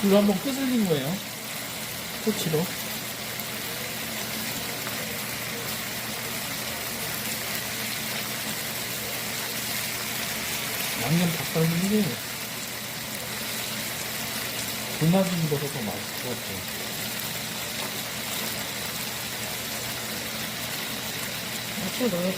불로 한번 끄슬린 거예요. 토치로. 양념 닭갈비는 게 불맛이 익어서 더 맛있을 것 같아요. 앞으로 넣어야 돼.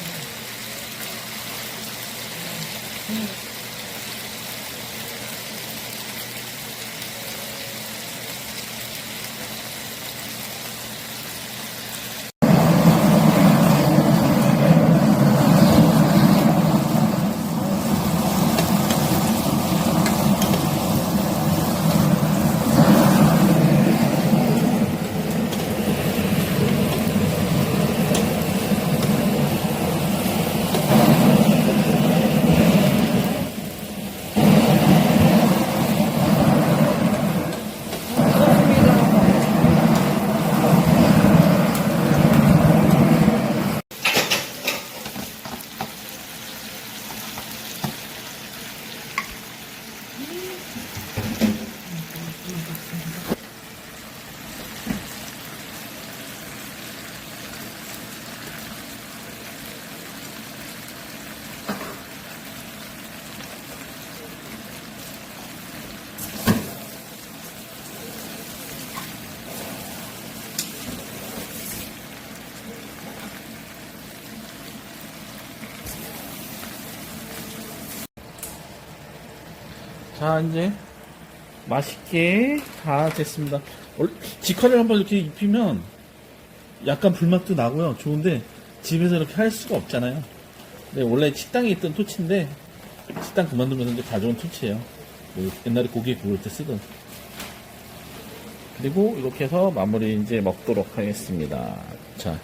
자, 이제 맛있게 다 됐습니다. 직화를 한번 이렇게 입히면 약간 불맛도 나고요. 좋은데 집에서 이렇게 할 수가 없잖아요. 네, 원래 식당에 있던 토치인데 식당 그만두면서 이제 가져온 토치예요. 뭐 옛날에 고기 구울 때 쓰던. 그리고 이렇게 해서 마무리 이제 먹도록 하겠습니다. 자,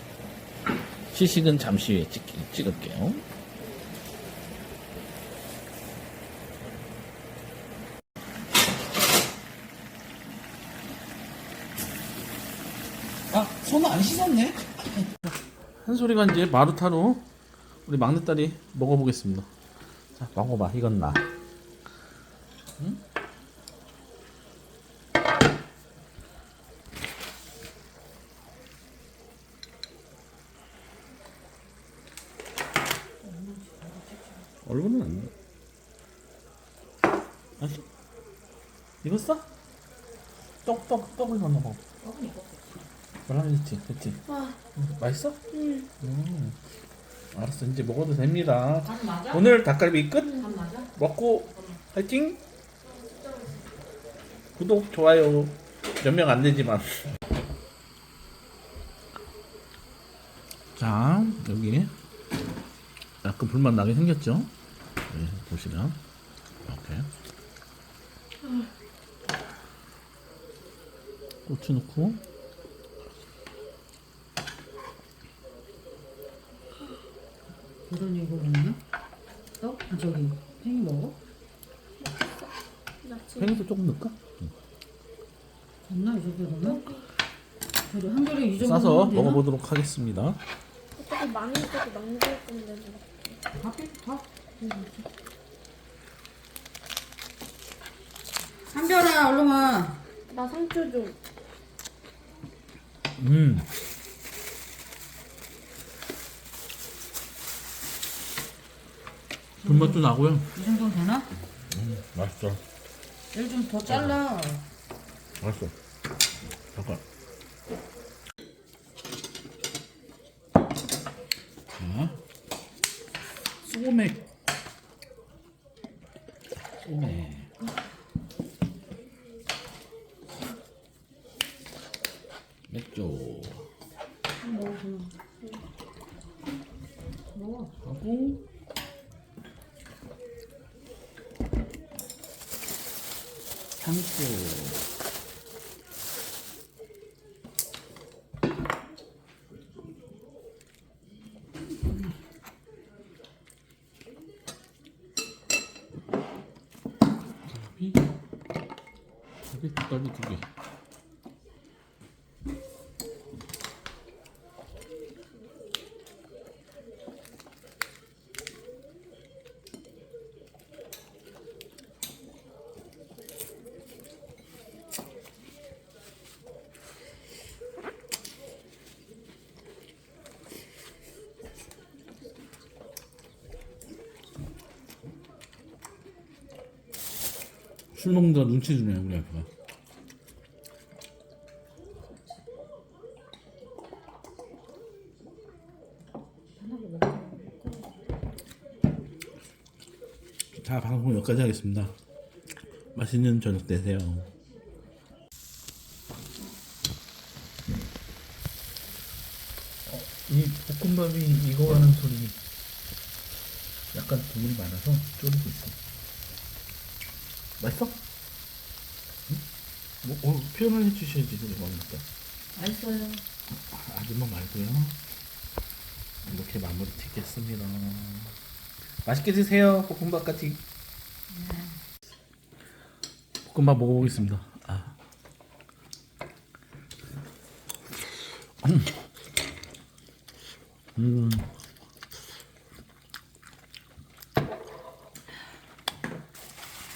시식은 잠시 후에 찍, 찍을게요. 아, 손 안 씻었네? 한소리가 이제 마루타로 우리 막내딸이 먹어보겠습니다. 자, 먹어봐. 이건 나. 응? 얼굴은 안 돼. 맛있어? 익었어? 떡, 떡, 떡을 넣어 먹어. 뭐라 그랬지? 그치? 와, 응, 맛있어? 응. 음. 알았어. 이제 먹어도 됩니다. 간 맞아? 오늘 닭갈비 끝. 간 맞아? 먹고 화이팅! 구독, 좋아요. 몇 명 안 되지만. 자, 여기 약간 불맛 나게 생겼죠? 네, 보시면. 이렇게. 고추 넣고. 도전이 이거 먹나? 떡? 아, 저기, 팽이 먹어? 나 지금 팽이도 조금 넣을까? 됐나, 이 정도 넣으면? 그래도 한 그릇 이 정도 싸서 되나? 먹어보도록 하겠습니다. 어차피 많이 있어도 남길 건데. 뭐. 밥해? 밥? 한별아, 얼른 와. 나 상추 좀. 음. 불맛도 나고요. 이 정도면 되나? 맛있어. 얘를 좀 더 잘라. 맛있어. 잠깐. 자, 소맥. 소맥. 맥주. 하고 상추. 이 여기 닭갈비 두 개. 술 먹는다 눈치 주네 우리 아빠가. 자 방송 여기까지 하겠습니다. 맛있는 저녁 되세요. 어, 이 볶음밥이 익어가는 소리 약간 국물이 많아서 졸이고 있어. 맛있어? 응? 뭐 어, 표현을 해주셔야지 그래 맛있다. 맛있어요. 아줌마 말고요. 이렇게 마무리 짓겠습니다. 맛있게 드세요. 볶음밥 같이. 볶음밥 먹어보겠습니다. 아. 음. 음.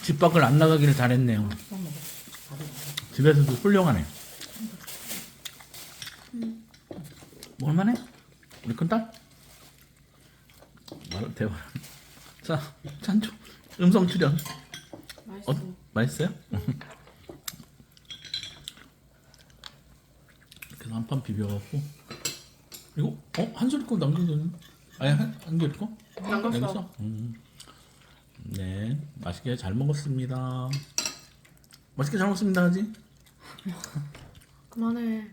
집 밖을 안 나가기를 잘했네요. 집에서도 훌륭하네. 먹을만해? 우리 큰딸? 말 대화. 자, 찬조. 음성 출연. 맛있어. 어, 맛있어요? 그래서 한 판 비벼갖고. 이거, 어? 한 소리 거 남겨줬네? 아니, 한, 한 개일 거? 남겼어. 음. 네, 맛있게 잘 먹었습니다. 맛있게 잘 먹었습니다, 하지? 그만해.